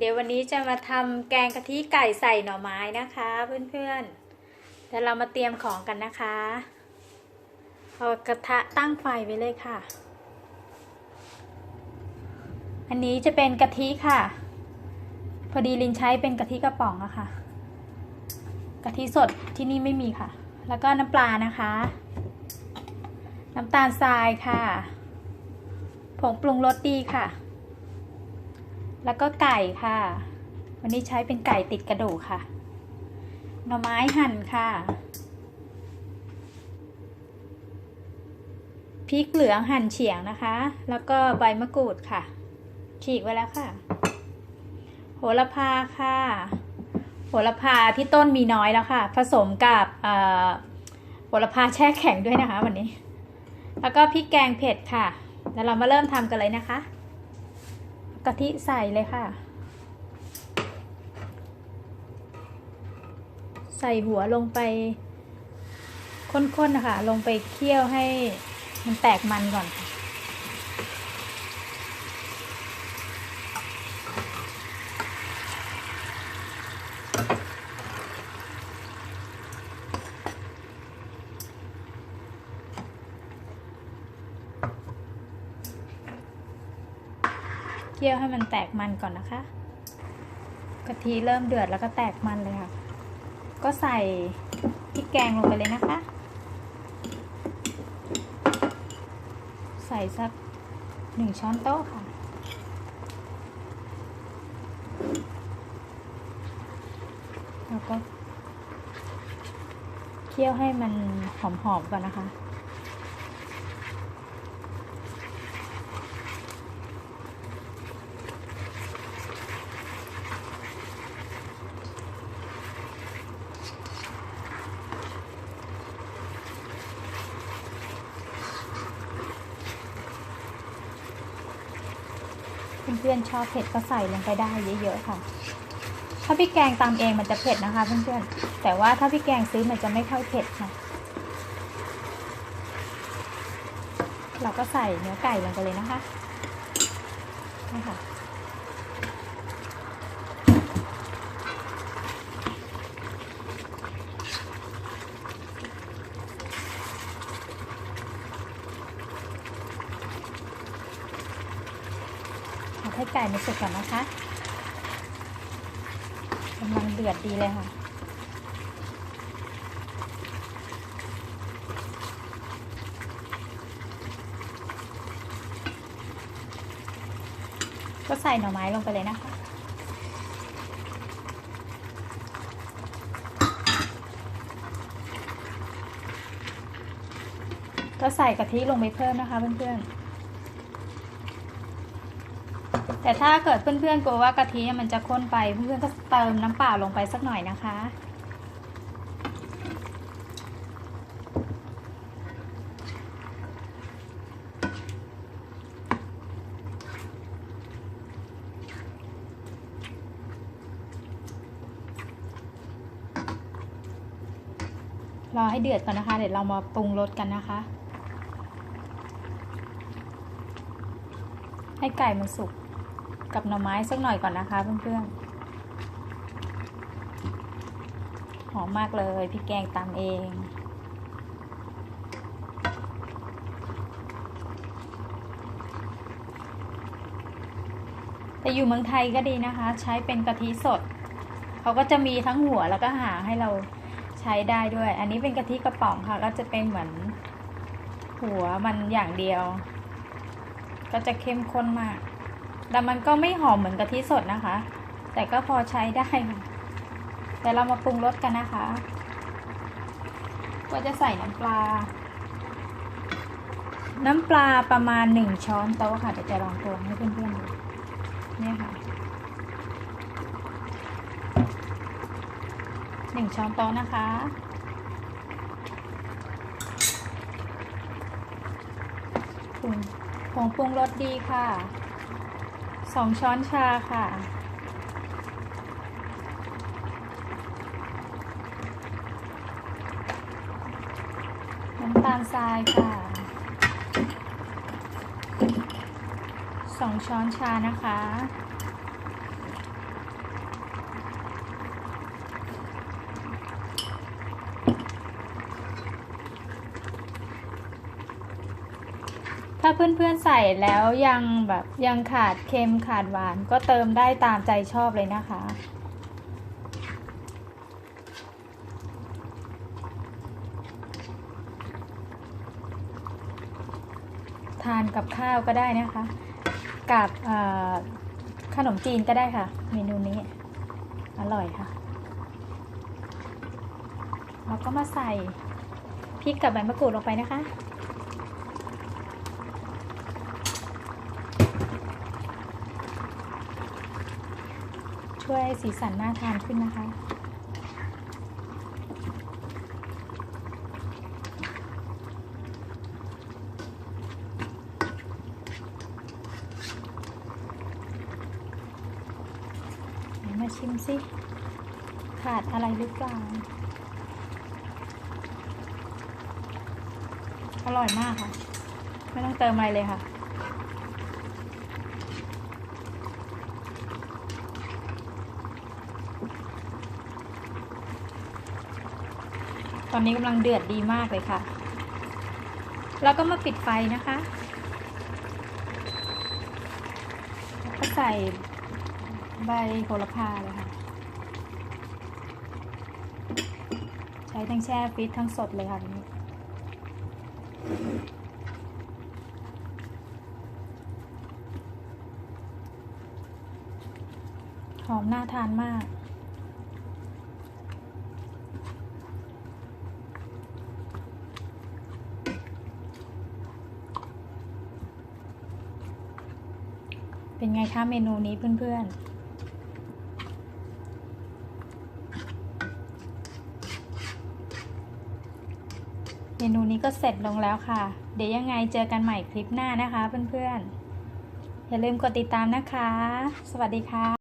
เดี๋ยววันนี้จะมาทำแกงกะทิไก่ใส่หน่อไม้นะคะเพื่อนๆเดี๋ยวเรามาเตรียมของกันนะคะเอากระทะตั้งไฟไว้เลยค่ะ อันนี้จะเป็นกะทิค่ะ พอดีลินใช้เป็นกะทิกระป๋องอะค่ะ กะทิสดที่นี่ไม่มีค่ะ แล้วก็น้ำปลานะคะ น้ำตาลทรายค่ะ ผงปรุงรสดีค่ะ แล้วก็ไก่ค่ะ วันนี้ใช้เป็นไก่ติดกระดูกค่ะ หน่อไม้หั่นค่ะ พริกเหลืองหั่นเฉียงนะคะ แล้วก็ใบมะกรูดค่ะ ฉีกไว้แล้วค่ะ โหระพาค่ะ โหระพาที่ต้นมีน้อยแล้วค่ะ ผสมกับโหระพาแช่แข็งด้วยนะคะ วันนี้ แล้วก็พริกแกงเผ็ดค่ะ แล้วเรามาเริ่มทำกันเลยนะคะ กะทิใส่เลยค่ะ ใส่หัวลงไปข้นๆนะคะ ลงไปเคี่ยวให้มันแตกมันก่อนค่ะ เคี่ยวให้มันแตกมันก่อนนะคะ กะทิเริ่มเดือดแล้วก็แตกมันเลยค่ะ ก็ใส่พริกแกงลงไปเลยนะคะ ใส่สักหนึ่งช้อนโต๊ะค่ะ แล้วก็เคี่ยวให้มันหอมๆก่อนนะคะ เพื่อนๆชอบเผ็ดก็ใส่ลงไปได้เยอะๆค่ะ ถ้าพี่แกงตามเองมันจะเผ็ดนะคะเพื่อนๆแต่ว่าถ้าพี่แกงซื้อมันจะไม่ค่อยเผ็ดค่ะเราก็ใส่เนื้อไก่ลงไปเลยนะคะนี่ค่ะ ให้ไก่มันสุกก่อนนะคะกำลังเดือดดีเลยค่ะก็ใส่หน่อไม้ลงไปเลยนะคะ ก็ใส่กะทิลงไปเพิ่มนะคะเพื่อนๆ แต่ถ้าเกิดเพื่อนๆกลัวว่ากะทิมันจะข้นไปเพื่อนๆก็เติมน้ำเปล่าลงไปสักหน่อยนะคะ รอให้เดือดก่อนนะคะ เดี๋ยวเรามาปรุงรสกันนะคะ ให้ไก่มันสุกกับหน่อไม้สักหน่อยก่อนนะคะเพื่อนๆ หอมมากเลยพี่แกงตามเองแต่อยู่เมืองไทยก็ดีนะคะ ใช้เป็นกะทิสด เขาก็จะมีทั้งหัวแล้วก็หางให้เราใช้ได้ด้วย อันนี้เป็นกะทิกระป๋องค่ะ ก็จะเป็นเหมือนหัวมันอย่างเดียว ก็จะเข้มข้นมาก แต่มันก็ไม่หอมเหมือนกะทิสดนะคะ แต่ก็พอใช้ได้ค่ะแต่เรามาปรุงรสกันนะคะ ก็จะใส่น้ำปลา น้ำปลาประมาณหนึ่งช้อนโต๊ะค่ะเดี๋ยวจะลองตวงให้เพื่อนๆดูเนี่ยค่ะหนึ่งช้อนโต๊ะนะคะปรุง งปรุงรสดีค่ะสองช้อนชาค่ะ น้ำตาลทรายค่ะสองช้อนชานะคะ ถ้าเพื่อนๆใส่แล้วยังแบบยังขาดเค็มขาดหวานก็เติมได้ตามใจชอบเลยนะคะ ทานกับข้าวก็ได้นะคะ กับขนมจีนก็ได้ค่ะ เมนูนี้ อร่อยค่ะเราก็มาใส่พริกกับใบมะกรูดลงไปนะคะ ช่วยสีสันน่าทานขึ้นนะคะ มาชิมสิ ขาดอะไรหรือเปล่า อร่อยมากค่ะ ไม่ต้องเติมอะไรเลยค่ะ ตอนนี้กำลังเดือดดีมากเลยค่ะ แล้วก็มาปิดไฟนะคะแล้วก็ใส่ใบโหระพาเลยค่ะ ใช้ทั้งแช่ฟรีซทั้งสดเลยค่ะนี้หอมน่าทานมาก เป็นไงคะเมนูนี้เพื่อนๆ เมนูนี้ก็เสร็จลงแล้วค่ะ เดี๋ยวยังไงเจอกันใหม่คลิปหน้านะคะเพื่อนๆ อย่าลืมกดติดตามนะคะ สวัสดีค่ะ